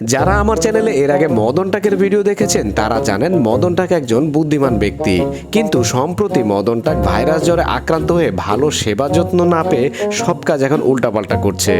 যারা আমার চ্যানেলে এর আগে মদন টাকের ভিডিও দেখেছেন, তারা জানেন মদন টাক একজন বুদ্ধিমান ব্যক্তি। কিন্তু সম্প্রতি মদন টাক ভাইরাস জ্বরে আক্রান্ত হয়ে ভালো সেবা যত্ন না পেয়ে সব কাজ এখন উল্টাপাল্টা করছে।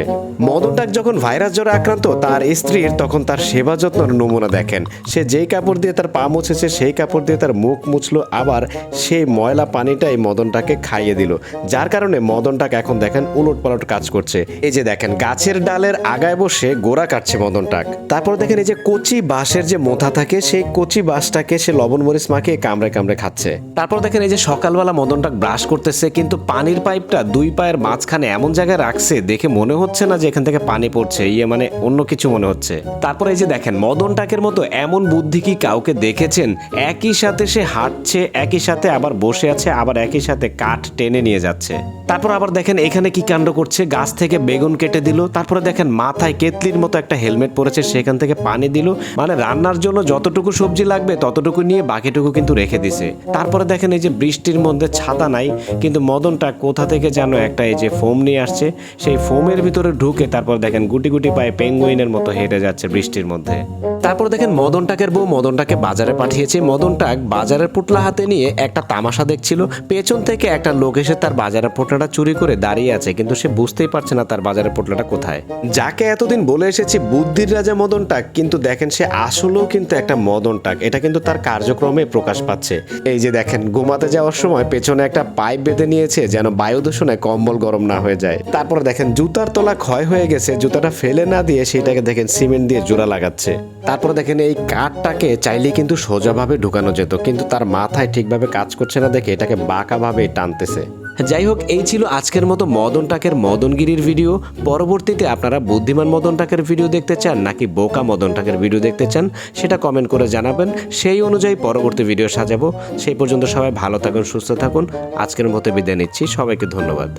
মদন টাক যখন ভাইরাস জ্বরে আক্রান্ত, তার স্ত্রীর তখন তার সেবা যত্নের নমুনা দেখেন। সে যেই কাপড় দিয়ে তার পা মুছেছে, সেই কাপড় দিয়ে তার মুখ মুছলো, আবার সেই ময়লা পানিটাই মদনটাকে খাইয়ে দিল। যার কারণে মদনটাকে এখন দেখেন উলট পালট কাজ করছে। এই যে দেখেন, গাছের ডালের আগায় বসে গোড়া কাটছে মদনটাক তারপর দেখেন এই যে কচি বাঁশের যে মোথা থাকে, সেই কচি বাঁশটাকে সে লবণ মরিচ মাখিয়ে কামড়ে কামড়ে খাচ্ছে। তারপর দেখেন এই যে সকালবেলা মদনটাক ব্রাশ করতেছে, কিন্তু পানির পাইপটা দুই পায়ের মাঝখানে এমন জায়গায় রাখছে, দেখে মনে হচ্ছে না যে এখান থেকে পানি পড়ছে ইয়ে মানে অন্য কিছু মনে হচ্ছে। তারপর এই যে দেখেন, মদন টাকের মতো এমন বুদ্ধি কি কাউকে দেখেছেন? একই সাথে সে হাঁটছে, একই সাথে আবার বসে আছে, আবার একই সাথে কাঠ টেনে নিয়ে যাচ্ছে। তারপর আবার দেখেন এখানে কি কাণ্ড করছে? গাছ থেকে বেগুন কেটে দিল। তারপরে দেখেন মাথায় কেতলির মতো একটা হেলমেট পরেছে সেখান থেকে পানি দিল। মানে রান্নার জন্য যতটুকু সবজি লাগবে, ততটুকু নিয়ে বাকিটুকু কিন্তু রেখে দিছে। তারপরে দেখেন এই যে বৃষ্টির মধ্যে ছাতা নাই, কিন্তু মদনটা কোথা থেকে যেন একটা এই যে ফোম নিয়ে আসছে, সেই ফোমের ভিতরে ঢুকে তারপর দেখেন গুটি গুটি পায়ে পেঙ্গুইনের মতো হেঁটে যাচ্ছে বৃষ্টির মধ্যে। তারপর দেখেন মদনটাকের বউ মদনটাকে বাজারে পাঠিয়েছে। মদনটাক বাজারের পুটলা হাতে নিয়ে একটা তামাশা দেখছিল। পেছন থেকে একটা লোক এসে তার বাজারের পোটলাটা চুরি করে দাঁড়িয়ে আছে, কিন্তু সে বুঝতেই পারছে না তার বাজারের পোটলাটা কোথায়। যাকে এতদিন বলে এসেছি বুদ্ধির রাজা মদনটাক কিন্তু দেখেন সে আসলেও কিন্তু একটা মদনটাক এটা কিন্তু তার কার্যক্রমে প্রকাশ পাচ্ছে। এই যে দেখেন, ঘুমাতে যাওয়ার সময় পেছনে একটা পাইপ বেঁধে নিয়েছে যেন বায়ু দূষণে কম্বল গরম না হয়ে যায়। তারপরে দেখেন, জুতার তলা ক্ষয় হয়ে গেছে। জুতাটা ফেলে না দিয়ে সেটাকে দেখেন সিমেন্ট দিয়ে জোড়া লাগাচ্ছে। তারপরে দেখেন এই কাঠটাকে চাইলেই কিন্তু সোজাভাবে ঢুকানো যেত, কিন্তু তার মাথায় ঠিকভাবে কাজ করছে না দেখে এটাকে বাঁকাভাবে টানতেছে। যাই হোক, এই ছিল আজকের মতো মদন টাকের মদনগিরির ভিডিও। পরবর্তীতে আপনারা বুদ্ধিমান মদন টাকের ভিডিও দেখতে চান নাকি বোকা মদন টাকের ভিডিও দেখতে চান, সেটা কমেন্ট করে জানাবেন। সেই অনুযায়ী পরবর্তী ভিডিও সাজাবো। সেই পর্যন্ত সবাই ভালো থাকুন, সুস্থ থাকুন। আজকের মতো বিদায় নিচ্ছি। সবাইকে ধন্যবাদ।